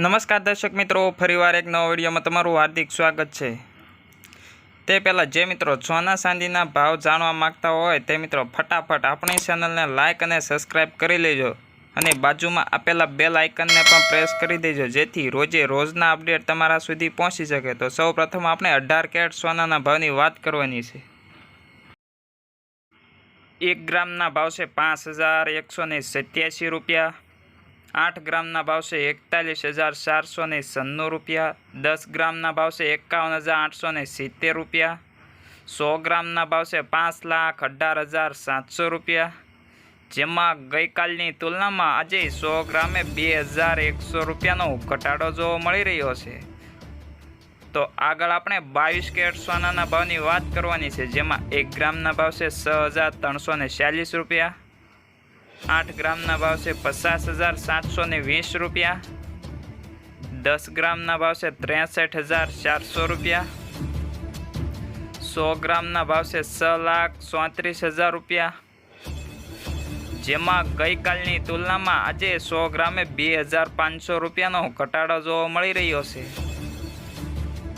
નમસ્કાર દર્શક મિત્રો, ફરીવાર એક નવા વિડીયોમાં તમારું હાર્દિક સ્વાગત છે. તે પહેલાં જે મિત્રો સોના ચાંદીના ભાવ જાણવા માંગતા હોય તે મિત્રો ફટાફટ આપણી ચેનલને લાઇક અને સબસ્ક્રાઇબ કરી લેજો અને બાજુમાં આપેલા બેલ આઇકનને પણ પ્રેસ કરી દેજો, જેથી રોજે રોજના અપડેટ તમારા સુધી પહોંચી શકે. તો સૌપ્રથમ આપણે અઢાર કેરેટ સોનાના ભાવની વાત કરવાની છે. એક ગ્રામના ભાવ છે પાંચ હજાર એકસો સત્યાસી રૂપિયા. આઠ ગ્રામના ભાવશે એકતાલીસ હજાર ચારસો ને સન્નું રૂપિયા, દસ ગ્રામના ભાવશે એકાવન હજાર આઠસો ને સિત્તેર રૂપિયા, સો ગ્રામના ભાવશે પાંચ લાખ અઢાર હજાર સાતસો રૂપિયા. જેમાં ગઈકાલની તુલનામાં આજે સો ગ્રામે બે હજાર એકસો રૂપિયાનો ઘટાડો જોવા મળી રહ્યો છે. તો આગળ આપણે બાવીસ કેરેટ સોનાના ભાવની વાત કરવાની છે, જેમાં એક ગ્રામના ભાવ છે છ હજાર ત્રણસો ને ચાલીસ રૂપિયા આઠ ગ્રામના ભાવ છે પચાસ હજાર સાતસો ને વીસ રૂપિયા. દસ ગ્રામના ભાવ છે ત્રેસઠ હજાર ચારસો રૂપિયા. સો ગ્રામના ભાવ છે લાખ ચોત્રીસ હજાર રૂપિયા. જેમાં ગઈકાલની તુલનામાં આજે સો ગ્રામે બે હજાર પાંચસો રૂપિયાનો ઘટાડો જોવા મળી રહ્યો છે.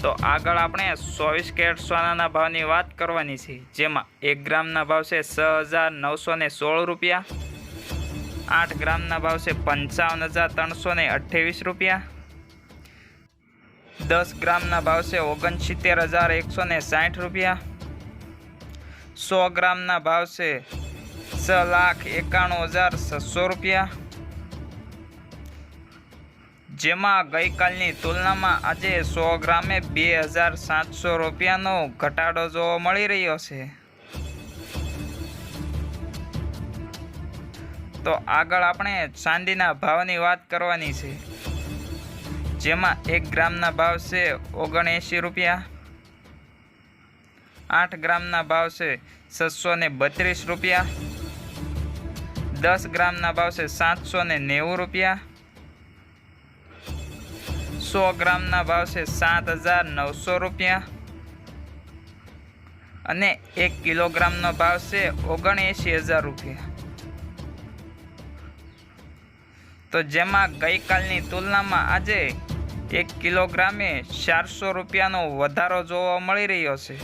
તો આગળ આપણે ચોવીસ કેરેટ સોનાના ભાવની વાત કરવાની છે. જેમાં એક ગ્રામના ભાવ છે છ હજાર નવસો સોળ રૂપિયા. આઠ ગ્રામના ભાવ છે પંચાવન હજાર ત્રણસો ને અઠ્ઠાવીસ રૂપિયા. દસ ગ્રામના ભાવ છે ઓગણસિત્તેર હજાર એકસો ને સાઠ રૂપિયા. સો ગ્રામના ભાવ છે છ લાખ એકાણું હજાર છસો રૂપિયા. જેમાં ગઈકાલની તુલનામાં આજે સો ગ્રામે બે હજાર સાતસો રૂપિયાનો ઘટાડો જોવા મળી રહ્યો છે. તો આગળ આપણે ચાંદીના ભાવની વાત કરવાની છે. જેમાં એક ગ્રામના ભાવ છે ઓગણએંશી રૂપિયા. આઠ ગ્રામના ભાવ છે છસો ને બત્રીસ રૂપિયા. દસ ગ્રામના ભાવ છે સાતસો ને નેવું રૂપિયા. સો ગ્રામના ભાવ છે સાત હજાર નવસો રૂપિયા. અને એક કિલોગ્રામનો ભાવ છે ઓગણએંશી હજાર રૂપિયા. તો જેમાં ગઈકાલની તુલનામાં આજે એક કિલોગ્રામે ચારસો રૂપિયાનો વધારો જોવા મળી રહ્યો છે.